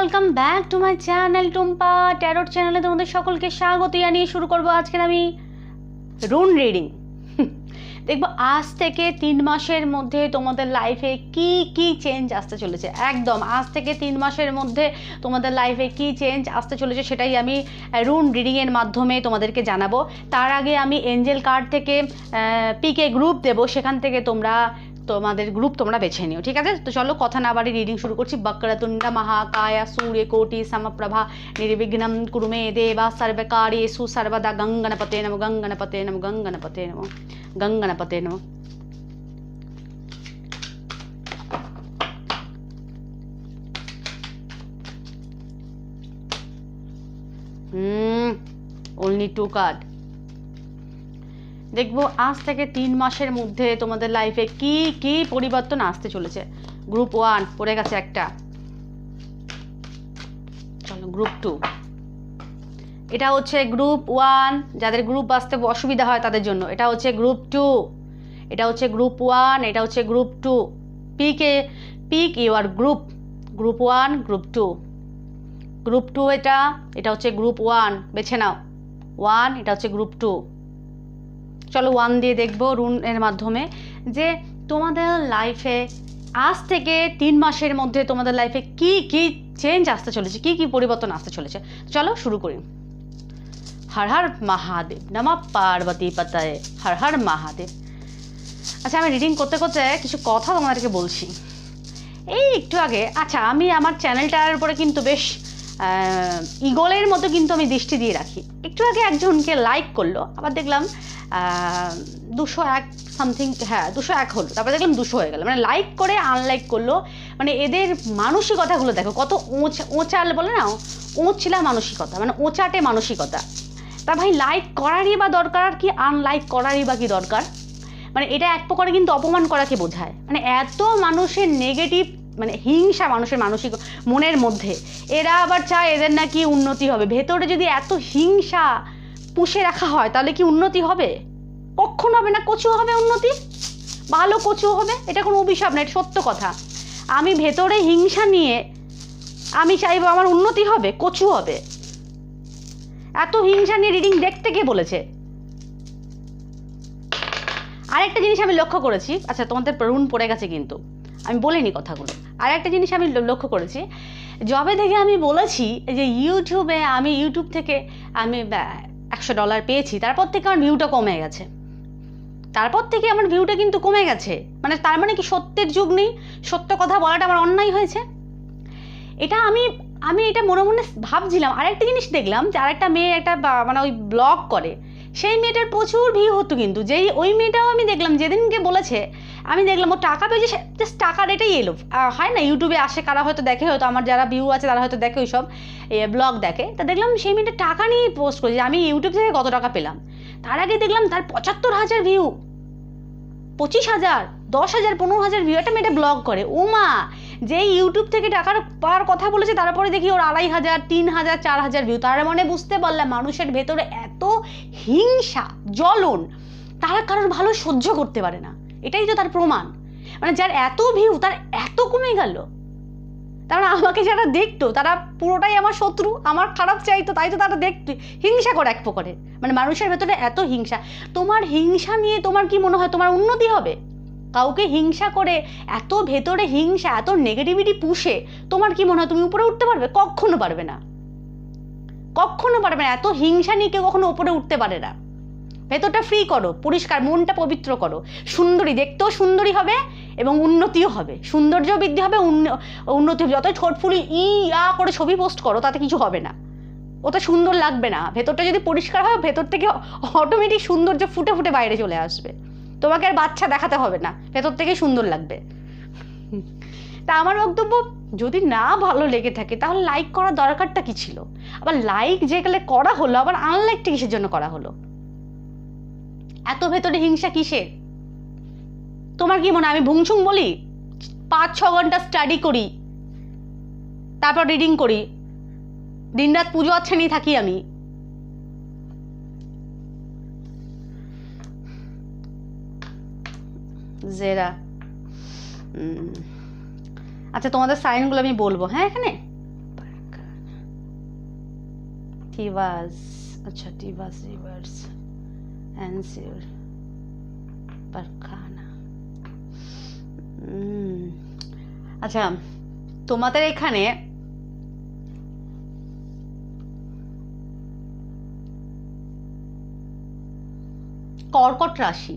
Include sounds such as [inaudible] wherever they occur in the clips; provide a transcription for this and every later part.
Welcome back to my channel Tumpa tarot চ্যানেলে তোমাদের সকলকে স্বাগত জানিয়ে শুরু করব আজকের আমি রুন রিডিং [laughs] দেখব আজ থেকে তিন মাসের মধ্যে তোমাদের লাইফে কি কি চেঞ্জ আসতে চলেছে। একদম, আজ থেকে তিন মাসের মধ্যে তোমাদের লাইফে কি চেঞ্জ আসতে চলেছে সেটাই আমি রুন রিডিংয়ের মাধ্যমে তোমাদেরকে জানাব। তার আগে আমি এঞ্জেল কার্ড থেকে পিকে গ্রুপ দেবো। সেখান থেকে তোমরা তোমাদের গ্রুপ তোমরা বেছে নিও, ঠিক আছে? তো চলো কথা না বাড়ি রিডিং শুরু করছি। বক্রতুণ্ড, মহাকায়া সূর্য কোটি সমপ্রভা, নির্বিঘ্নম কুরুমে দেবা সর্বকার্যেষু সর্বদা গঙ্গণপতে নম গঙ্গণপতে নম গঙ্গণপতে নম গঙ্গণপতে নম। হুম, only two card দেখব আজ থেকে তিন মাসের মধ্যে তোমাদের লাইফে কি কি পরিবর্তন আসতে চলেছে। গ্রুপ ওয়ান পড়ে গেছে একটা। চলো গ্রুপ টু এটা হচ্ছে গ্রুপ ওয়ান যাদের গ্রুপ আসতে অসুবিধা হয় তাদের জন্য। এটা হচ্ছে গ্রুপ টু এটা হচ্ছে গ্রুপ ওয়ান এটা হচ্ছে group two pick a pick your group group one group two group two এটা এটা হচ্ছে গ্রুপ ওয়ান বেছে নাও। ওয়ান এটা হচ্ছে গ্রুপ টু চলো ওয়ান দিয়ে দেখব রুন এর মাধ্যমে, যে তোমাদের লাইফে আজ থেকে তিন মাসের মধ্যে তোমাদের লাইফে কি কি চেঞ্জ আসতে চলেছে, কি কি পরিবর্তন আসতে চলেছে। চলো শুরু করি। হর হর মহাদেব নমা পার্বতী পাতায়, হর হর মহাদেব। আচ্ছা আমি রিডিং করতে করতে কিছু কথা তোমাদেরকে বলছি। এই একটু আগে আচ্ছা আমি আমার চ্যানেলটার উপরে কিন্তু বেশ ইগলের মতো কিন্তু আমি দৃষ্টি দিয়ে রাখি। একটু আগে একজনকে লাইক করল, আবার দেখলাম দুশো এক সামথিং হ্যাঁ দুশো এক হলো, তারপরে দেখলাম দুশো হয়ে গেল। মানে লাইক করে আনলাইক করল। মানে এদের মানসিকতাগুলো দেখো, কত ওঁচ, ওঁচাল বলে না, ওঁচলা মানসিকতা মানে ওঁচাটে মানসিকতা। তা ভাই লাইক করারই বা দরকার, আর কি আনলাইক করারই বা কি দরকার? মানে এটা এক প্রকারে কিন্তু অপমান করাকে বোঝায়। মানে এত মানুষের নেগেটিভ মানে হিংসা মানুষের মানসিক মনের মধ্যে। এরা আবার চায় এদের নাকি উন্নতি হবে। ভেতরে যদি এত হিংসা পুষে রাখা হয়, তাহলে কি উন্নতি হবে? কখন হবে না? কচু হবে উন্নতি? ভালো কচু হবে? এটা কোনো অভিশাপ না, এটা সত্য কথা। আমি ভেতরে হিংসা নিয়ে আমি চাইব আমার উন্নতি হবে, কচু হবে। এত হিংসা নিয়ে রিডিং দেখতে কে বলেছে? আরেকটা জিনিস আমি লক্ষ্য করেছি। আচ্ছা তোমাদের রুন পড়ে গেছে কিন্তু। আমি বলিনি কথাগুলো। আর একটা জিনিস আমি লক্ষ্য করেছি জবে থেকে আমি বলেছি যে ইউটিউবে আমি ইউটিউব থেকে আমি একশো ডলার পেয়েছি, তারপর থেকে আমার ভিউটা কমে গেছে। তারপর থেকে আমার ভিউটা কিন্তু কমে গেছে। মানে তার মানে কি সত্যের যুগ নেই? সত্য কথা বলাটা আমার অন্যায় হয়েছে? এটা আমি আমি এটা মনে মনে ভাবছিলাম। আরেকটা জিনিস দেখলাম যে আরেকটা মেয়ে একটা মানে ওই ব্লগ করে। সেই মেয়েটার প্রচুর ভিউ হতো কিন্তু, যেই ওই মেয়েটাও আমি দেখলাম, যেদিনকে বলেছে, আমি দেখলাম ও টাকা পেয়েছে জাস্ট টাকার এটাই এলো। হয় না ইউটিউবে আসে, কারা হয়তো দেখে, হয়তো আমার যারা ভিউ আছে, তারা হয়তো দেখে ওই সব ব্লগ দেখে। তা দেখলাম সেই মেয়েটা টাকা নিয়ে পোস্ট করেছে আমি ইউটিউব থেকে কত টাকা পেলাম। তার আগে দেখলাম তার পঁচাত্তর হাজার ভিউ পঁচিশ হাজার, দশ হাজার, পনেরো হাজার ভিউ একটা মেয়েটা ব্লগ করে। ও মা যে ইউটিউব থেকে টাকার পাওয়ার কথা বলেছে, তারপরে দেখি ওর আড়াই হাজার, তিন হাজার, চার হাজার ভিউ তার মানে বুঝতে পারলাম মানুষের ভেতরে এত হিংসা, জ্বলন, তারা কারোর ভালো সহ্য করতে পারে না। এটাই তো তার প্রমাণ। মানে যার এত ভিউ তার এত কমে গেল। তারা আমাকে যারা দেখতো, তারা পুরোটাই আমার শত্রু, আমার খারাপ চাইতো, তাই তো তারা দেখতো। হিংসা করে এক প্রকারের মানে মানুষের ভেতরে এত হিংসা। তোমার হিংসা নিয়ে তোমার কি মনে হয়? তোমার উন্নতি হবে? কাউকে হিংসা করে, এত ভেতরে হিংসা, এত নেগেটিভিটি পুষে, তোমার কি মনে হয় তুমি উপরে উঠতে পারবে? কখনো পারবে না। কখনো পারবে না, এত হিংসা নিয়ে কেউ কখনো উপরে উঠতে পারে না। ভেতরটা ফ্রি করো, পরিষ্কার, মনটা পবিত্র করো। সুন্দরী, দেখতেও সুন্দরী হবে এবং উন্নতিও হবে। সৌন্দর্য বৃদ্ধি হবে উন্নতি হবে। যতই ঠোঁট ফুলি, ই, আ করে ছবি পোস্ট করো, তাতে কিছু হবে না। ওটা সুন্দর লাগবে না। ভেতরটা যদি পরিষ্কার হয়, ভেতর থেকে অটোমেটিক সৌন্দর্য ফুটে ফুটে বাইরে চলে আসবে। তোমাকে আর বাচ্চা দেখাতে হবে না। ভেতর থেকেই সুন্দর লাগবে। তা আমার বক্তব্য, যদি না ভালো লেগে থাকে, তাহলে লাইক করার দরকারটা কি ছিল? আবার লাইক যে গেলে করা হলো, আবার আনলাইকটা কিসের জন্য করা হলো? এত ভেতরে হিংসা কিসের তোমার কি মনে আমি ভুংসুং বলি? পাঁচ ছ ঘণ্টা স্টাডি করি, তারপর রিডিং করি। দিনরাত পুজো আচ্ছা নিয়ে থাকি আমি। জেরা। আচ্ছা তোমাদের সাইনগুলো আমি বলব হ্যাঁ এখানে? টিভাস আচ্ছা টিভাস রিভার্স অ্যান্সিওর পারখানা আচ্ছা তোমাদের এখানে কর্কট রাশি।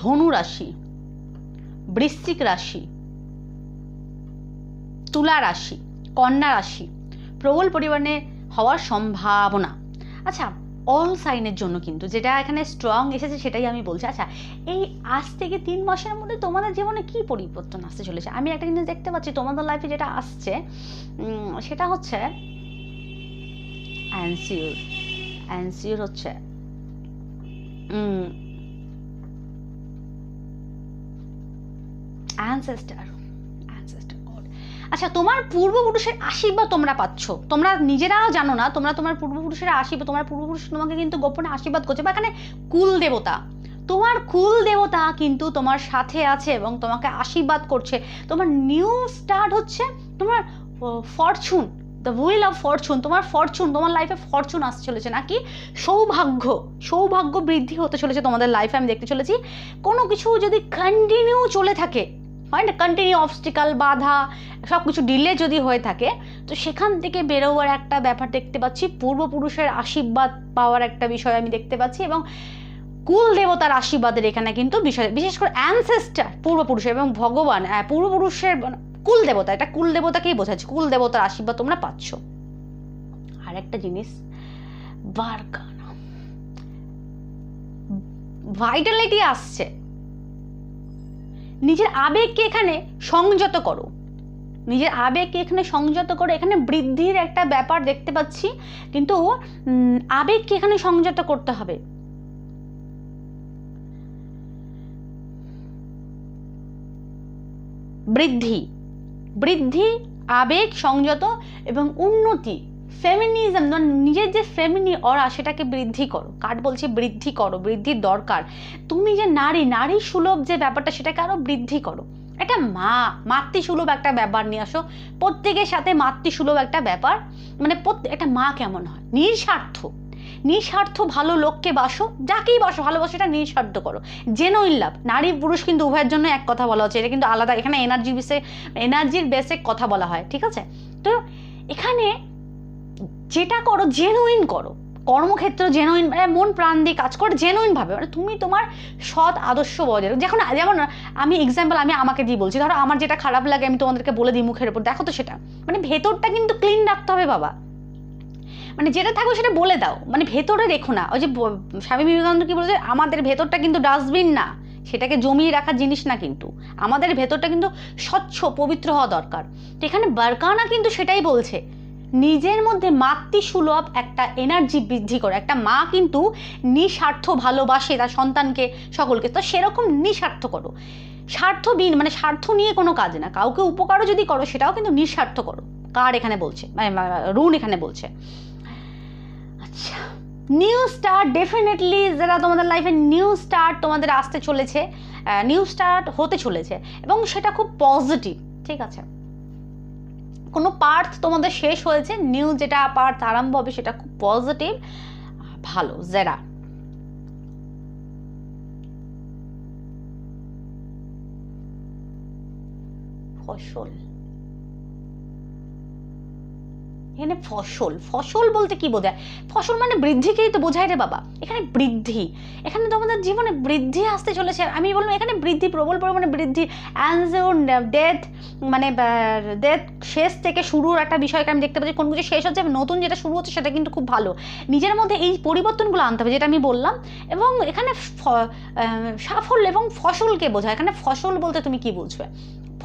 ধনু রাশি, বৃশ্চিক রাশি, তুলা রাশি, কন্যা রাশি, প্রবল পরিমাণে হওয়ার সম্ভাবনা। আচ্ছা অল সাইনের জন্য কিন্তু যেটা এখানে স্ট্রং এসেছে সেটাই আমি বলছি। আচ্ছা এই আজ থেকে তিন মাসের মধ্যে তোমাদের জীবনে কি পরিবর্তন আসতে চলেছে? আমি একটা জিনিস দেখতে পাচ্ছি, তোমাদের লাইফে যেটা আসছে সেটা হচ্ছে অ্যান্সিওর অ্যান্সিওর হচ্ছে অ্যানসেস্টার অ্যানসেস্টার গড আচ্ছা তোমার পূর্বপুরুষের আশীর্বাদ তোমরা পাচ্ছ। তোমরা নিজেরাও জানো না, তোমরা তোমার পূর্বপুরুষের আশীর্বাদ, তোমার পূর্বপুরুষ তোমাকে কিন্তু গোপনে আশীর্বাদ করছে, বা এখানে কুল দেবতা। তোমার কুল দেবতা কিন্তু তোমার সাথে আছে এবং তোমাকে আশীর্বাদ করছে। তোমার নিউ স্টার্ট হচ্ছে তোমার fortune the wheel of fortune তোমার ফরচুন তোমার লাইফে ফরচুন আসতে চলেছে, নাকি? সৌভাগ্য সৌভাগ্য বৃদ্ধি হতে চলেছে তোমাদের লাইফে আমি দেখতে চলেছি। কোনো কিছু যদি কন্টিনিউ চলে থাকে হয় না কন্টিনিউ অবস্টিকাল বাধা সব কিছু ডিলে যদি হয়ে থাকে, তো সেখান থেকে বেরোবার একটা ব্যাপার দেখতে পাচ্ছি। পূর্বপুরুষের আশীর্বাদ পাওয়ার একটা বিষয় আমি দেখতে পাচ্ছি এবং কুল দেবতার আশীর্বাদের এখানে কিন্তু বিষয়, বিশেষ করে অ্যানসেস্টার পূর্বপুরুষের এবং ভগবান পূর্বপুরুষের কুল দেবতা, এটা কুল দেবতাকেই বোঝাচ্ছে। কুল দেবতার আশীর্বাদ তোমরা পাচ্ছ। আর একটা জিনিস বারকানা ভাইটালিটি আসছে। নিজের আবেগকে এখানে সংযত করো। নিজের আবেগকে এখানে সংযত করো এখানে বৃদ্ধির একটা ব্যাপার দেখতে পাচ্ছি, কিন্তু আবেগকে এখানে সংযত করতে হবে। বৃদ্ধি। বৃদ্ধি, আবেগ সংযত এবং উন্নতি ফেমিনিজম নিজের যে ফেমিনি অরা সেটাকে বৃদ্ধি করো। কাঠ বলছে বৃদ্ধি করো, বৃদ্ধির দরকার। তুমি যে নারী নারী সুলভ যে ব্যাপারটা সেটাকে আরও বৃদ্ধি করো। একটা মা, মাতৃসুলভ একটা ব্যাপার নিয়ে আসো। প্রত্যেকের সাথে মাতৃসুলভ একটা ব্যাপার। মানে প্রত্যেক একটা মা কেমন হয়? নিঃস্বার্থ। নিঃস্বার্থ ভালো লোককে বাসো, যাকেই বাসো, ভালোবাসো এটা নিঃস্বার্থ করো। জেনুইন লাভ নারী, পুরুষ কিন্তু উভয়ের জন্য এক কথা বলা হচ্ছে। এটা কিন্তু আলাদা। এখানে এনার্জি বেসে এনার্জির বেসে কথা বলা হয়। ঠিক আছে? তো এখানে যেটা করো জেনুইন করো। কর্মক্ষেত্র জেনুইন মানে মন প্রাণ দিয়ে কাজ করো জেনুইনভাবে মানে তুমি তোমার সৎ, আদর্শ বজায়। যখন যেমন আমি এক্সাম্পল আমি আমাকে দিয়ে বলছি। ধরো, আমার যেটা খারাপ লাগে, আমি তোমাদেরকে বলে দিই মুখের উপর। দেখো তো সেটা। মানে ভেতরটা কিন্তু ক্লিন রাখতে হবে, বাবা। মানে যেটা থাকবে সেটা বলে দাও। মানে ভেতরে রেখো না। ওই যে স্বামী বিবেকানন্দ কি বলেছে? আমাদের ভেতরটা কিন্তু ডাস্টবিন না। সেটাকে জমিয়ে রাখার জিনিস না কিন্তু। আমাদের ভেতরটা কিন্তু স্বচ্ছ, পবিত্র হওয়া দরকার। তো এখানে বারকানা কিন্তু সেটাই বলছে। নিজের মধ্যে মাতৃসুলভ একটা এনার্জি বৃদ্ধি করে। একটা মা কিন্তু নিঃস্বার্থ ভালোবাসে তার সন্তানকে সকলকে। তো সেরকম নিঃস্বার্থ করো। স্বার্থবিন মানে স্বার্থ নিয়ে কোনো কাজ না। কাউকে উপকারও যদি করো, সেটাও কিন্তু নিঃস্বার্থ করো। কার এখানে বলছে? মানে রুন এখানে বলছে। আচ্ছা নিউ স্টার্ট ডেফিনেটলি যারা তোমাদের লাইফে নিউ স্টার্ট তোমাদের আসতে চলেছে নিউ স্টার্ট হতে চলেছে এবং সেটা খুব পজিটিভ ঠিক আছে? কোনো পার্ট তোমাদের শেষ হয়েছে নিউ যেটা পার্ট আরম্ভ হবে সেটা খুব পজিটিভ ভালো জেরা ফসল। এখানে ফসল ফসল বলতে কি বোঝায়? ফসল মানে বৃদ্ধিকেই তো বোঝায় রে বাবা। এখানে বৃদ্ধি। এখানে তোমাদের জীবনে বৃদ্ধি আসতে চলেছে। আমি বললাম এখানে বৃদ্ধি, প্রবল পরিমাণে বৃদ্ধি অ্যানজোর ডেথ মানে ডেথ শেষ থেকে শুরুর একটা বিষয়কে আমি দেখতে পাচ্ছি। কোন কিছু শেষ হচ্ছে, নতুন যেটা শুরু হচ্ছে সেটা কিন্তু খুব ভালো। নিজের মধ্যে এই পরিবর্তনগুলো আনতে হবে, যেটা আমি বললাম। এবং এখানে সাফল্য এবং ফসলকে বোঝায়। এখানে ফসল বলতে তুমি কি বুঝবে?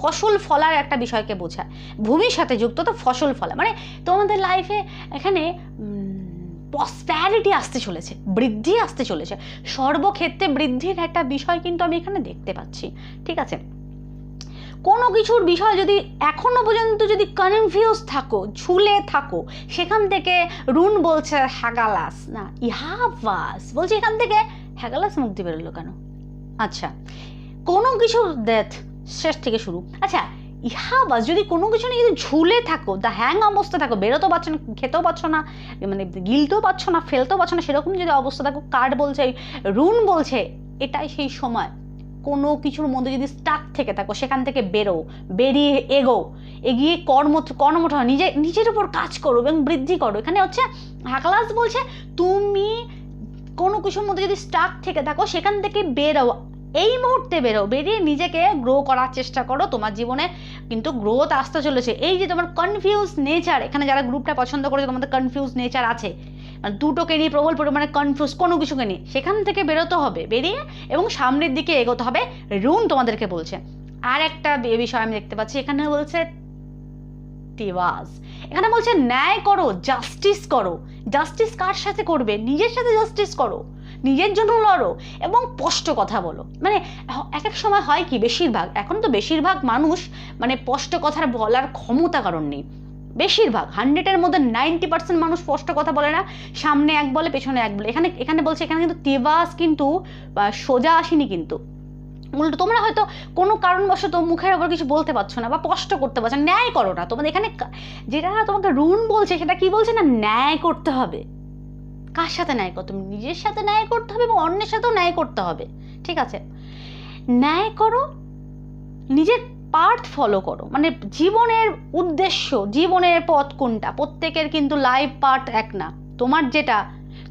ফসল ফলার একটা বিষয়কে বোঝায়। ভূমির সাথে যুক্ত তো ফসল ফলা। মানে তোমাদের লাইফে এখানে পসপ্যারিটি আসতে চলেছে, বৃদ্ধি আসতে চলেছে। সর্বক্ষেত্রে বৃদ্ধির একটা বিষয় কিন্তু আমি এখানে দেখতে পাচ্ছি। ঠিক আছে? কোনো কিছুর বিষয় যদি এখনও পর্যন্ত যদি কনফিউজ থাকো, ঝুলে থাকো, সেখান থেকে রুন বলছে হ্যাগালাস না ইহাভাস বলছে এখান থেকে হ্যাগালাস মুক্তি বেরোলো কেন? আচ্ছা কোনো কিছু দেখ শেষ থেকে শুরু। আচ্ছা ইহা বাস যদি কোনো কিছু নিয়ে যদি ঝুলে থাকো দ্য হ্যাং অবস্থা থাকো, বেরোতেও পারছ না, খেতেও পারছ না মানে গিলতেও পারছ না, ফেলতেও পারছ না, সেরকম যদি অবস্থা থাকো কার্ড বলছে রুন বলছে, এটাই সেই সময়। কোনো কিছুর মধ্যে যদি স্টাক থেকে থাকো, সেখান থেকে বেরো, বেরিয়ে এগো, এগিয়ে কর্ম, কর্মঠ নিজে, নিজের উপর কাজ করো এবং বৃদ্ধি করো। এখানে হচ্ছে, হাকলাস বলছে, তুমি কোনো কিছুর মধ্যে যদি স্টাক থেকে থাকো, সেখান থেকে বেরো এই মুহূর্তে বেরো, বেরিয়ে নিজেকে গ্রো করার চেষ্টা করো। তোমার জীবনে কিন্তু গ্রোথ আসতে চলেছে। এই যে তোমার কনফিউজ নেচার এখানে যারা গ্রুপটা পছন্দ করেছে, তোমাদের কনফিউজ নেচার আছে। মানে দুটোকে নিয়ে প্রবল পরিমাণে কনফিউজ কোনো কিছুকে নিয়ে। সেখান থেকে বেরোতে হবে, বেরিয়ে এবং সামনের দিকে এগোতে হবে রুন তোমাদেরকে বলছে। আর একটা বিষয় আমি দেখতে পাচ্ছি, এখানে বলছে টিওয়াজ। এখানে বলছে ন্যায় করো জাস্টিস করো। জাস্টিস কার সাথে করবে? নিজের সাথে জাস্টিস করো। নিজের জন্য লড়ো এবং স্পষ্ট কথা বলো। মানে এক এক সময় হয় কি, বেশিরভাগ, এখন তো বেশিরভাগ মানুষ মানে স্পষ্ট কথার বলার ক্ষমতা কারণ নেই। বেশিরভাগ হান্ড্রেডের মধ্যে নাইনটি পার্সেন্ট মানুষ স্পষ্ট কথা বলে না, সামনে এক বলে, পেছনে এক বলে। এখানে এখানে বলছে, এখানে কিন্তু তেবাস কিন্তু সোজা আসেনি কিন্তু। উল্টো, তোমরা হয়তো কোনো কারণবশত মুখের ওপর কিছু বলতে পারছ না বা স্পষ্ট করতে পারছ ন্যায় করো না। তোমাদের এখানে যেটা তোমাকে রুন বলছে, সেটা কি বলছে না? ন্যায় করতে হবে। কার সাথে ন্যায় করো তুমি নিজের সাথে ন্যায় করতে হবে এবং অন্যের সাথেও ন্যায় করতে হবে। ঠিক আছে? ন্যায় করো, নিজের পার্থ ফলো করো। মানে জীবনের উদ্দেশ্য, জীবনের পথ কোনটা? প্রত্যেকের কিন্তু লাইফ পার্ট এক না। তোমার যেটা,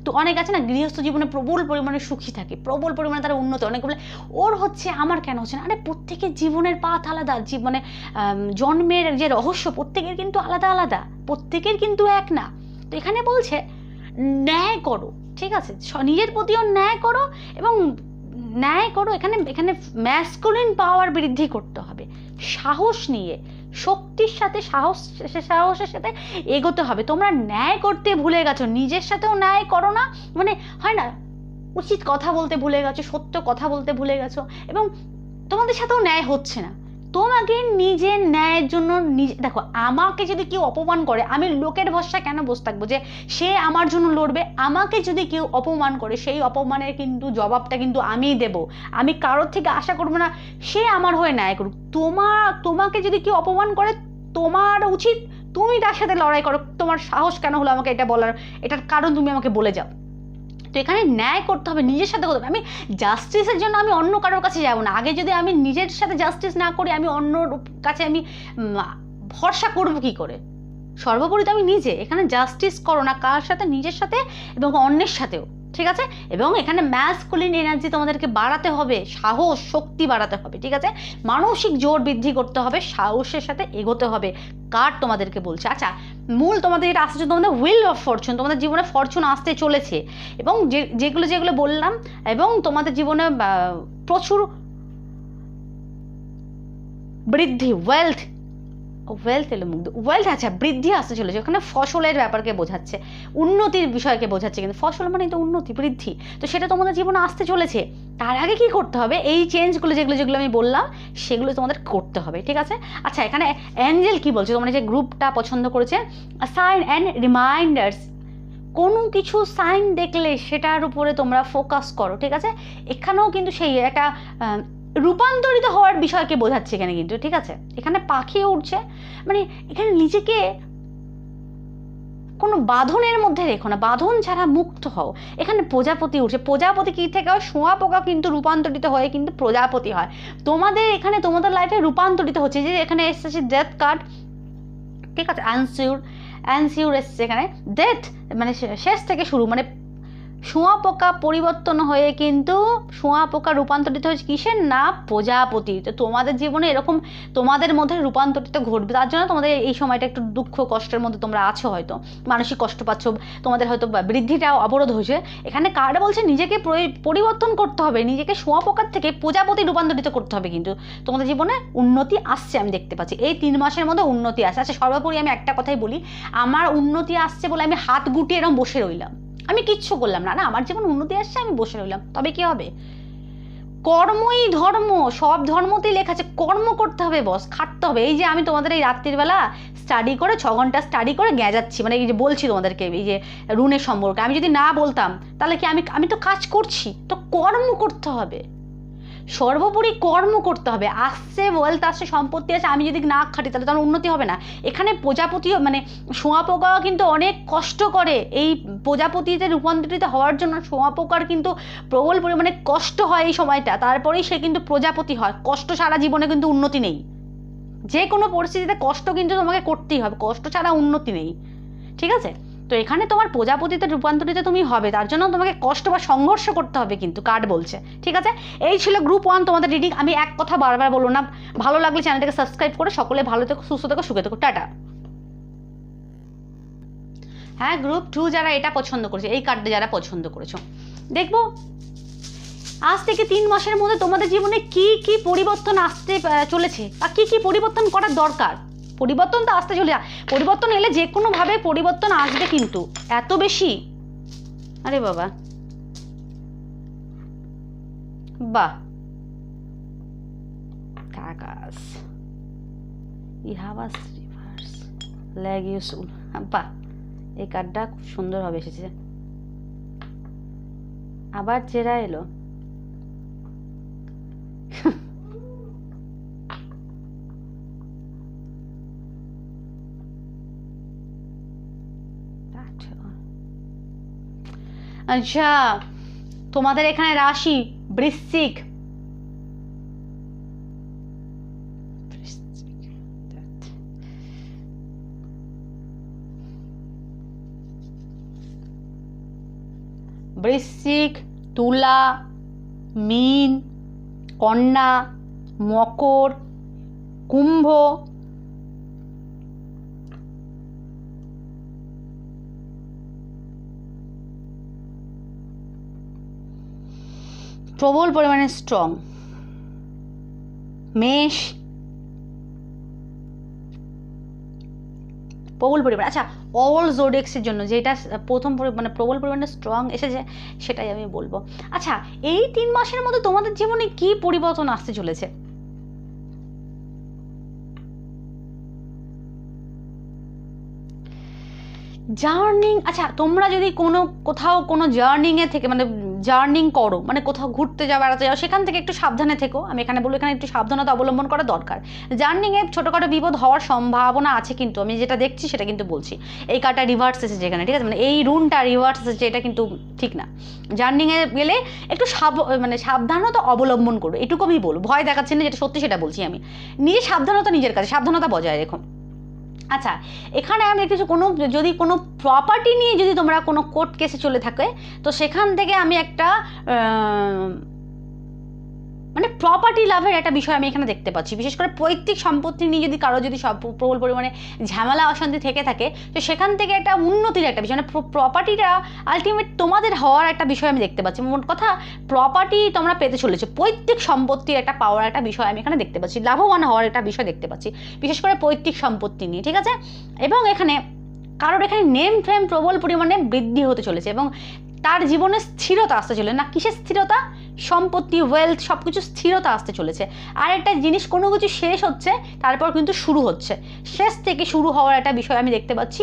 তো অনেক আছে না, গৃহস্থ জীবনে প্রবল পরিমাণে সুখী থাকে, প্রবল পরিমাণে তারা উন্নত। অনেক বলে, ওর হচ্ছে, আমার কেন হচ্ছে না? আরে, প্রত্যেকের জীবনের পাথ আলাদা। জীবনে জন্মের যে রহস্য, প্রত্যেকের কিন্তু আলাদা আলাদা। প্রত্যেকের কিন্তু এক না। তো এখানে বলছে ন্যায় করো, ঠিক আছে? নিজের প্রতিও ন্যায় করো এবং ন্যায় করো, এখানে এখানে ম্যাসকুলিন পাওয়ার বৃদ্ধি করতে হবে। সাহস নিয়ে, শক্তির সাথে সাহস সাহসের সাথে এগোতে হবে। তোমরা ন্যায় করতে ভুলে গেছো, নিজের সাথেও ন্যায় করো না। মানে হয় না? উচিত কথা বলতে ভুলে গেছো, সত্য কথা বলতে ভুলে গেছো এবং তোমাদের সাথেও ন্যায় হচ্ছে না। তোমাকে নিজের ন্যায়ের জন্য নিজে দেখো, আমাকে যদি কেউ অপমান করে, আমি লোকের ভরসা কেন বসে থাকব যে সে আমার জন্য লড়বে? আমাকে যদি কেউ অপমান করে, সেই অপমানের কিন্তু জবাবটা কিন্তু আমিই দেব। আমি কারোর থেকে আশা করব না, সে আমার হয়ে ন্যায় করুক। তোমার তোমাকে যদি কেউ অপমান করে, তোমার উচিত তুমি তার সাথে লড়াই করো। তোমার সাহস কেন হলো আমাকে এটা বলার? এটার কারণ তুমি আমাকে বলে যাও। তো এখানে ন্যায় করতে হবে, নিজের সাথে করতে হবে। আমি জাস্টিসের জন্য আমি অন্য কারোর কাছে যাব না। আগে যদি আমি নিজের সাথে জাস্টিস না করি, আমি অন্যর কাছে আমি ভরসা করব কি করে? সর্বোপরি তো আমি নিজে। এখানে জাস্টিস করো না, কার সাথে? নিজের সাথে এবং অন্যের সাথেও। ঠিক আছে? এবং এখানে ম্যাসকুলিন এনার্জি তোমাদেরকে বাড়াতে হবে, সাহস, শক্তি বাড়াতে হবে, ঠিক আছে? মানসিক জোর বৃদ্ধি করতে হবে, সাহসের সাথে এগোতে হবে। কার তোমাদেরকে বলছে? আচ্ছা মূল তোমাদের এটা আসছে তোমাদের হুইল অফ ফরচুন তোমাদের জীবনে ফরচুন আসতে চলেছে। এবং যে, যেগুলো যেগুলো বললাম, এবং তোমাদের জীবনে প্রচুর বৃদ্ধি ওয়েলথ ওয়েলথ এলো মুগ্ধ। ওয়েলথ আচ্ছা বৃদ্ধি আসতে চলেছে। ওখানে ফসলের ব্যাপারকে বোঝাচ্ছে, উন্নতির বিষয়কে বোঝাচ্ছে, কিন্তু ফসল মানে তো উন্নতি, বৃদ্ধি। তো সেটা তোমাদের জীবনে আসতে চলেছে। তার আগে কি করতে হবে? এই চেঞ্জগুলো যেগুলো যেগুলো আমি বললাম, সেগুলো তোমাদের করতে হবে, ঠিক আছে? আচ্ছা এখানে অ্যাঞ্জেল কি বলছে? তোমরা যে গ্রুপটা পছন্দ করেছে সাইন অ্যান্ড রিমাইন্ডার্স কোনো কিছু সাইন দেখলে সেটার উপরে তোমরা ফোকাস করো, ঠিক আছে? এখানেও কিন্তু সেই একটা রূপান্তরিত হওয়ার বিষয়কে বোঝাচ্ছে এখানে কিন্তু, ঠিক আছে? এখানে পাখি উঠছে মানে এখানে নিজেকে কোনো বাঁধনের মধ্যে রেখো না, বাঁধন ছাড়া মুক্ত হও। এখানে প্রজাপতি উঠছে প্রজাপতি কী থেকে হয়? শোঁয়া পোকা কিন্তু রূপান্তরিত হয়ে কিন্তু প্রজাপতি হয়। তোমাদের এখানে, তোমাদের লাইফে রূপান্তরিত হচ্ছে যে এখানে এসেছে ডেথ কার্ড ঠিক আছে? অ্যানসিউর অ্যানসিউর এসছে এখানে। ডেথ মানে শেষ থেকে শুরু মানে শোঁয়া পোকা পরিবর্তন হয়ে কিন্তু শোঁয়া পোকা রূপান্তরিত হয়েছে কিসের? না, প্রজাপতি। তো তোমাদের জীবনে এরকম তোমাদের মধ্যে রূপান্তরিত ঘটবে, তার জন্য তোমাদের এই সময়টা একটু দুঃখ, কষ্টের মধ্যে তোমরা আছো হয়তো। মানসিক কষ্ট পাচ্ছ, তোমাদের হয়তো বৃদ্ধিটা অবরোধ হয়েছে। এখানে কার্ড বলছে নিজেকে পরিবর্তন করতে হবে, নিজেকে শোঁয়া পোকার থেকে প্রজাপতি রূপান্তরিত করতে হবে কিন্তু। তোমাদের জীবনে উন্নতি আসছে আমি দেখতে পাচ্ছি। এই তিন মাসের মধ্যে উন্নতি আসছে। আচ্ছা সর্বোপরি আমি একটা কথাই বলি, আমার উন্নতি আসছে বলে আমি হাত গুটিয়ে এরকম বসে রইলাম। আমি কিচ্ছু করলাম না। না, আমার জীবন উন্নতি আসছে, আমি বসে রইলাম। তবে কি হবে? কর্মই ধর্ম, সব ধর্মতেই লেখা আছে। কর্ম করতে হবে বস খাটতে হবে। এই যে আমি তোমাদের এই রাত্রিবেলা স্টাডি করে, ছ ঘণ্টা স্টাডি করে গেঁজাচ্ছি মানে এই যে বলছি তোমাদেরকে, এই যে রুনের সম্পর্কে। আমি যদি না বলতাম, তাহলে কি আমি আমি তো কাজ করছি? তো কর্ম করতে হবে। সর্বোপরি কর্ম করতে হবে। আসছে ওয়েলথ আসছে সম্পত্তি আছে, আমি যদি না খাটি তাহলে তার উন্নতি হবে না। এখানে প্রজাপতিও মানে শোঁয়াপোকাও কিন্তু অনেক কষ্ট করে। এই প্রজাপতিতে রূপান্তরিত হওয়ার জন্য শোঁয়াপোকার কিন্তু প্রবল পরিমাণে কষ্ট হয় এই সময়টা। তারপরেই সে কিন্তু প্রজাপতি হয়। কষ্ট সারা জীবনে কিন্তু উন্নতি নেই। যে কোনো পরিস্থিতিতে কষ্ট কিন্তু তোমাকে করতেই হবে। কষ্ট ছাড়া উন্নতি নেই। ঠিক আছে? তো এখানে তোমার প্রজাপতিতে রূপান্তরিত তুমি হবে, তার জন্য তোমাকে কষ্ট বা সংঘর্ষ করতে হবে কিন্তু, কার্ড বলছে, ঠিক আছে? এই ছিল গ্রুপ ওয়ান তোমাদের রিডিং আমি এক কথা বারবার বলব না, ভালো লাগলে চ্যানেলটাকে সাবস্ক্রাইব করে, সকলে ভালো থেকো, সুস্থ থেকো, সুখে থেকো, টাটা। হ্যাঁ গ্রুপ টু যারা এটা পছন্দ করেছে, এই কার্ডটা যারা পছন্দ করেছ। দেখব, আজ থেকে তিন মাসের মধ্যে তোমাদের জীবনে কি কি পরিবর্তন আসতে চলেছে, বা কি কি পরিবর্তন করার দরকার? পরিবর্তন তো আসতে চলে পরিবর্তন এলে যে কোনোভাবে পরিবর্তন আসবে কিন্তু। এত বেশি? আরে বাবা। বাহ। কাকাস। ইহাবাস রিভার্স। ল্যাগিউসুল বাহ। এই কার্ডটা খুব সুন্দরভাবে এসেছে। আবার চেরা এলো। আচ্ছা তোমাদের এখানে রাশি বৃশ্চিক। বৃশ্চিক তুলা মীন কন্যা মকর কুম্ভ প্রবল পরিমাণে স্ট্রং মেষ প্রবল পরিমাণ আচ্ছা অল জোডেক্সের জন্য যেটা প্রথম পরি- মানে প্রবল পরিমাণে স্ট্রং এসেছে, সেটাই আমি বলব। আচ্ছা এই তিন মাসের মধ্যে তোমাদের জীবনে কি পরিবর্তন আসতে চলেছে? জার্নিং আচ্ছা তোমরা যদি কোনো কোথাও কোনো জার্নিংয়ে থেকে মানে জার্নিং করো মানে কোথাও ঘুরতে যাও, বেড়াতে যাও, সেখান থেকে একটু সাবধানে থেকো। আমি এখানে বলব, এখানে একটু সাবধানতা অবলম্বন করা দরকার। জার্নিংয়ে ছোটোখাটো বিপদ হওয়ার সম্ভাবনা আছে কিন্তু, আমি যেটা দেখছি সেটা কিন্তু বলছি। এই কার্ডটা রিভার্স এসেছে এখানে, ঠিক আছে? মানে এই রুনটা রিভার্স এসেছে, এটা কিন্তু ঠিক না। জার্নিংয়ে গেলে একটু সাব মানে সাবধানতা অবলম্বন করো এটুকু আমি বলব। ভয় দেখাচ্ছি না যেটা সত্যি সেটা বলছি আমি। নিজে সাবধানতা নিজের কাছে, সাবধানতা বজায় রেখো। আচ্ছা এখানে আমি দেখতেছি কোনো, যদি কোনো প্রপার্টি নিয়ে যদি তোমরা কোনো কোর্ট কেসে চলে থাকে, তো সেখান থেকে আমি একটা মানে প্রপার্টি লাভের একটা বিষয় আমি এখানে দেখতে পাচ্ছি। বিশেষ করে পৈতৃক সম্পত্তি নিয়ে যদি কারও যদি সব প্রবল পরিমাণে ঝামেলা, অশান্তি থেকে থাকে, তো সেখান থেকে একটা উন্নতির একটা বিষয়। মানে প্রপার্টিটা আলটিমেট তোমাদের হওয়ার একটা বিষয় আমি দেখতে পাচ্ছি। মোট কথা প্রপার্টি তোমরা পেতে চলেছো। পৈতৃক সম্পত্তির একটা পাওয়ার একটা বিষয় আমি এখানে দেখতে পাচ্ছি। লাভবান হওয়ার একটা বিষয় দেখতে পাচ্ছি। বিশেষ করে পৈতৃক সম্পত্তি নিয়ে, ঠিক আছে? এবং এখানে কারোর এখানে নেম ফ্রেম প্রবল পরিমাণে বৃদ্ধি হতে চলেছে। এবং তার জীবনে স্থিরতা আসতে চলে না, কিসের স্থিরতা? সম্পত্তি ওয়েলথ সব কিছু স্থিরতা আসতে চলেছে। আর একটা জিনিস, কোনো কিছু শেষ হচ্ছে, তারপর কিন্তু শুরু হচ্ছে। শেষ থেকে শুরু হওয়ার একটা বিষয় আমি দেখতে পাচ্ছি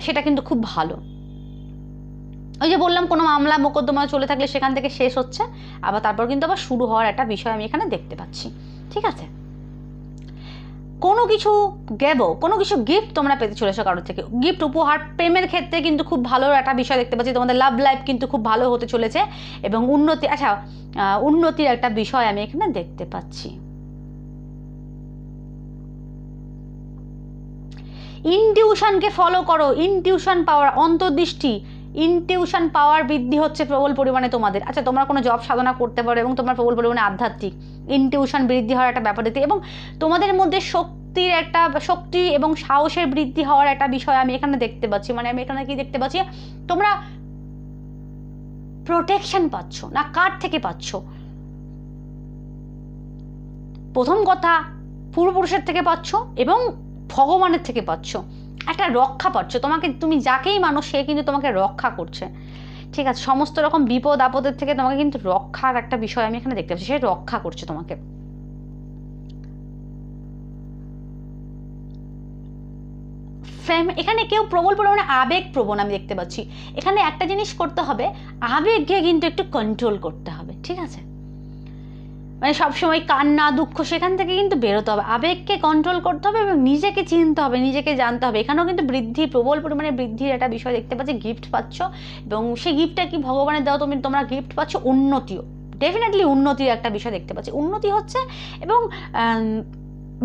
সেটা কিন্তু খুব ভালো। ওই যে বললাম, কোনো মামলা, মোকদ্দমা চলে থাকলে সেখান থেকে শেষ হচ্ছে, আবার তারপর কিন্তু আবার শুরু হওয়ার একটা বিষয় আমি এখানে দেখতে পাচ্ছি। ঠিক আছে? কোনো কিছু গেব কোনো কিছু গিফট তোমরা পেতে চলেছো কারোর থেকে। গিফট উপহার, প্রেমের ক্ষেত্রে কিন্তু খুব ভালো একটা বিষয় দেখতে পাচ্ছি, তোমাদের লাভ লাইফ কিন্তু খুব ভালো হতে চলেছে এবং উন্নতি আচ্ছা উন্নতির একটা বিষয় আমি এখানে দেখতে পাচ্ছি। ইনটিউশনকে ফলো করো ইনটিউশন পাওয়ার অন্তর্দৃষ্টি। ইনটিউশন পাওয়ার বৃদ্ধি হচ্ছে প্রবল পরিমাণে তোমাদের। আচ্ছা তোমরা কোনো জব সাধনা করতে পারো এবং তোমার প্রবল পরিমাণে আধ্যাত্মিক। ইনটিউশন বৃদ্ধি হওয়ার একটা ব্যাপার দেখতে এবং তোমাদের মধ্যে শক্তির একটা, শক্তি এবং সাহসের বৃদ্ধি হওয়ার একটা বিষয় আমি এখানে দেখতে পাচ্ছি। মানে আমি এখানে কি দেখতে পাচ্ছি? তোমরা প্রোটেকশন পাচ্ছ, না কার থেকে পাচ্ছ? প্রথম কথা, পূর্বপুরুষের থেকে পাচ্ছ এবং ভগবানের থেকে পাচ্ছ। একটা রক্ষা পাচ্ছ। তোমাকে, তুমি যাকেই মানো, সে কিন্তু তোমাকে রক্ষা করছে। ঠিক আছে, সমস্ত রকম বিপদ আপদের থেকে তোমাকে কিন্তু রক্ষার একটা বিষয় আমি এখানে দেখতে পাচ্ছি, সে রক্ষা করছে তোমাকে। এখানে কেউ প্রবল পরিমাণে আবেগ প্রবণ আমি দেখতে পাচ্ছি। এখানে একটা জিনিস করতে হবে, আবেগকে কিন্তু একটু কন্ট্রোল করতে হবে, ঠিক আছে? মানে সবসময় কান্না, দুঃখ, সেখান থেকে কিন্তু বেরোতে হবে। আবেগকে কন্ট্রোল করতে হবে এবং নিজেকে চিনতে হবে, নিজেকে জানতে হবে। এখানেও কিন্তু বৃদ্ধি, প্রবল পরিমাণে বৃদ্ধির একটা বিষয় দেখতে পাচ্ছি গিফট পাচ্ছ এবং সেই গিফটটা কি ভগবানের দেওয়া, তুমি, তোমরা গিফট পাচ্ছ উন্নতিও। ডেফিনেটলি উন্নতির একটা বিষয় দেখতে পাচ্ছি। উন্নতি হচ্ছে এবং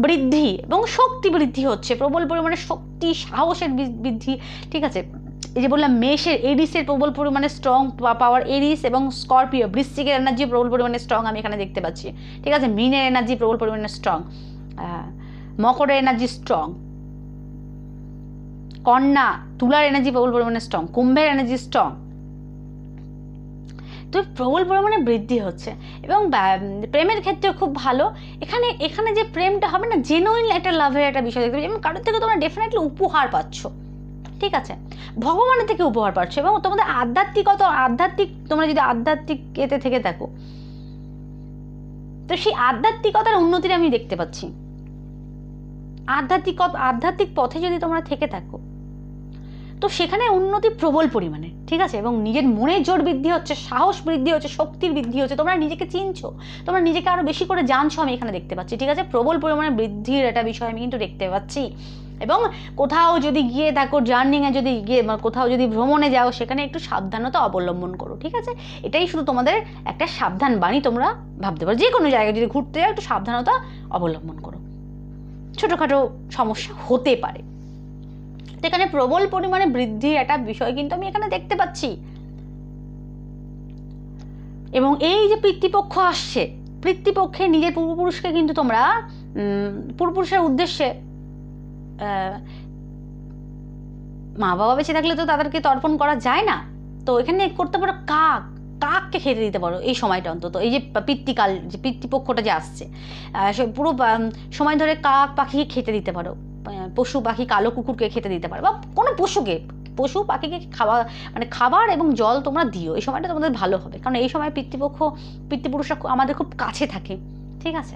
বৃদ্ধি এবং শক্তি বৃদ্ধি হচ্ছে। প্রবল পরিমাণে শক্তি, সাহসের বৃদ্ধি, ঠিক আছে? এই যে বললাম, মেষের এরিসের প্রবল পরিমাণে স্ট্রং পাওয়ার এরিস এবং স্করপিও বৃশ্চিকের এনার্জি প্রবল পরিমাণে স্ট্রং আমি এখানে দেখতে পাচ্ছি। ঠিক আছে? মিনের এনার্জি প্রবল পরিমাণে স্ট্রং মকরের এনার্জি স্ট্রং কন্যা, তুলার এনার্জি প্রবল পরিমাণে স্ট্রং কুম্ভের এনার্জি স্ট্রং তো প্রবল পরিমাণে বৃদ্ধি হচ্ছে এবং প্রেমের ক্ষেত্রে খুব ভালো। এখানে এখানে যে প্রেমটা হবে না জেনুইন একটা লাভের একটা বিষয় দেখতে পাচ্ছি। এবং কারোর থেকে তোমরা ডেফিনেটলি উপহার পাচ্ছ। ঠিক আছে? ভগবানের থেকে উপহার পাচ্ছ এবং তোমাদের আধ্যাত্মিকতা, আধ্যাত্মিক, তোমরা যদি আধ্যাত্মিক এতে থেকে থাকো তো সেই আধ্যাত্মিকতার উন্নতিটা আমি দেখতে পাচ্ছি। আধ্যাত্মিক আধ্যাত্মিক পথে যদি তোমরা থেকে থাকো, তো সেখানে উন্নতি প্রবল পরিমাণে, ঠিক আছে? এবং নিজের মনের জোর বৃদ্ধি হচ্ছে, সাহস বৃদ্ধি হচ্ছে, শক্তির বৃদ্ধি হচ্ছে, তোমরা নিজেকে চিনছো, তোমরা নিজেকে আরও বেশি করে জানছো, আমি এখানে দেখতে পাচ্ছি, ঠিক আছে? প্রবল পরিমাণে বৃদ্ধির একটা বিষয় আমি কিন্তু দেখতে পাচ্ছি। এবং কোথাও যদি গিয়ে থাকো জার্নিংয়ে যদি গিয়ে কোথাও যদি ভ্রমণে যাও, সেখানে একটু সাবধানতা অবলম্বন করো, ঠিক আছে? এটাই শুধু তোমাদের একটা সাবধান বাণী, তোমরা ভাবতে পারো। যে কোনো জায়গায় যদি ঘুরতে যাও, একটু সাবধানতা অবলম্বন করো। ছোটোখাটো সমস্যা হতে পারে। এখানে প্রবল পরিমাণে বৃদ্ধির একটা বিষয় কিন্তু আমি এখানে দেখতে পাচ্ছি। এবং এই যে পিতৃপক্ষ আসছে, পিতৃপক্ষে নিজের পূর্বপুরুষকে কিন্তু তোমরা পূর্বপুরুষের উদ্দেশ্যে মা বাবা বেঁচে থাকলে তো তাদেরকে তর্পণ করা যায় না। তো এখানে করতে পারো, কাক, কাককে খেতে দিতে পারো এই সময়টা অন্তত। এই যে পিতৃকাল যে পিতৃপক্ষটা যে আসছে পুরো সময় ধরে কাক পাখিকে খেতে দিতে পারো। পশু পাখি কালো কুকুরকে খেতে দিতে পারো। বা কোনো পশুকে, পশু পাখিকে খাওয়া মানে খাবার এবং জল তোমরা দিও। এই সময়টা তোমাদের ভালো হবে। কারণ এই সময় পিতৃপক্ষ পিতৃপুরুষরা আমাদের খুব কাছে থাকে। ঠিক আছে?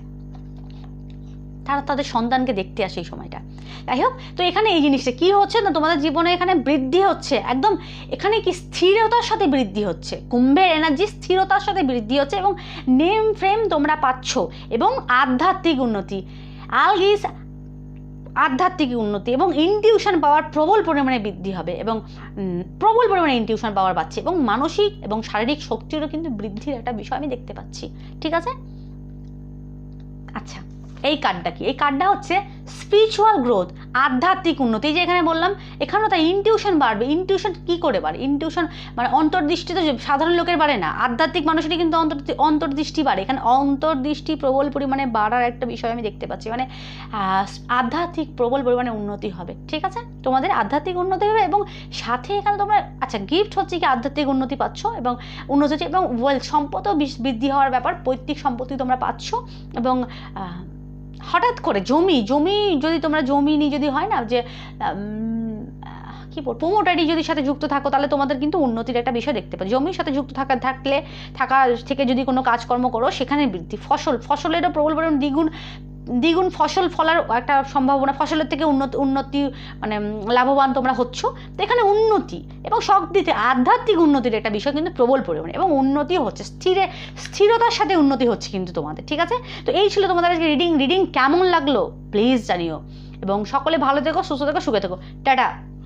তারা তাদের সন্তানকে দেখতে আসে এই সময়টা। যাই হোক, তো এখানে এই জিনিসটা কী হচ্ছে না, তোমাদের জীবনে এখানে বৃদ্ধি হচ্ছে? একদম এখানে কি স্থিরতার সাথে বৃদ্ধি হচ্ছে? কুম্ভের এনার্জি স্থিরতার সাথে বৃদ্ধি হচ্ছে এবং নেম ফ্রেম তোমরা পাচ্ছ এবং আধ্যাত্মিক উন্নতি। আলগিস আধ্যাত্মিক উন্নতি এবং ইনটিউশন পাওয়ার প্রবল পরিমাণে বৃদ্ধি হবে এবং প্রবল পরিমাণে ইনটিউশন পাওয়ার পাচ্ছি এবং মানসিক এবং শারীরিক শক্তিরও কিন্তু বৃদ্ধির একটা বিষয় আমি দেখতে পাচ্ছি। ঠিক আছে? আচ্ছা। এই কার্ডটা কি? এই কার্ডটা হচ্ছে স্পিরিচুয়াল গ্রোথ আধ্যাত্মিক উন্নতি। যে এখানে বললাম, এখানেও তাই ইনটিউশন বাড়বে। ইনটিউশন কি করে বাড়ে? ইনটিউশন মানে অন্তর্দৃষ্টি তো সাধারণ লোকের বাড়ে না, আধ্যাত্মিক মানুষেরই কিন্তু অন্তর অন্তর্দৃষ্টি বাড়ে। এখানে অন্তর্দৃষ্টি প্রবল পরিমাণে বাড়ার একটা বিষয় আমি দেখতে পাচ্ছি। মানে আধ্যাত্মিক প্রবল পরিমাণে উন্নতি হবে। ঠিক আছে? তোমাদের আধ্যাত্মিক উন্নতি হবে এবং সাথে এখানে তোমরা আচ্ছা গিফট হচ্ছে কি আধ্যাত্মিক উন্নতি পাচ্ছ এবং উন্নতি হচ্ছে, এবং ওয়েলথ সম্পদও বৃদ্ধি হওয়ার ব্যাপার, পৈতৃক সম্পত্তি তোমরা পাচ্ছ এবং হঠাৎ করে জমি জমি যদি তোমরা জমি নিয়ে যদি হয় না যে কী বল প্রোমোটারি যদি সাথে যুক্ত থাকো, তাহলে তোমাদের কিন্তু উন্নতির একটা বিষয় দেখতে পাবে। জমির সাথে যুক্ত থাকা থাকলে, থাকা থেকে যদি কোনো কাজকর্ম করো, সেখানে বৃদ্ধি। ফসল, ফসলেরও প্রবল পরিমাণ দ্বিগুণ দ্বিগুণ ফসল ফলার একটা সম্ভাবনা, ফসলের থেকে উন্নত, উন্নতি মানে লাভবান তোমরা হচ্ছ। তো এখানে উন্নতি এবং দিতে, আধ্যাত্মিক উন্নতির একটা বিষয় কিন্তু প্রবল পরিমাণে এবং উন্নতি হচ্ছে, স্থিরে, স্থিরতার সাথে উন্নতি হচ্ছে কিন্তু তোমাদের, ঠিক আছে? তো এই ছিল তোমাদের আজকে রিডিং রিডিং কেমন লাগল? প্লিজ জানিও। এবং সকলে ভালো থেকো, সুস্থ থেকো, সুখে থেকো। টাটা।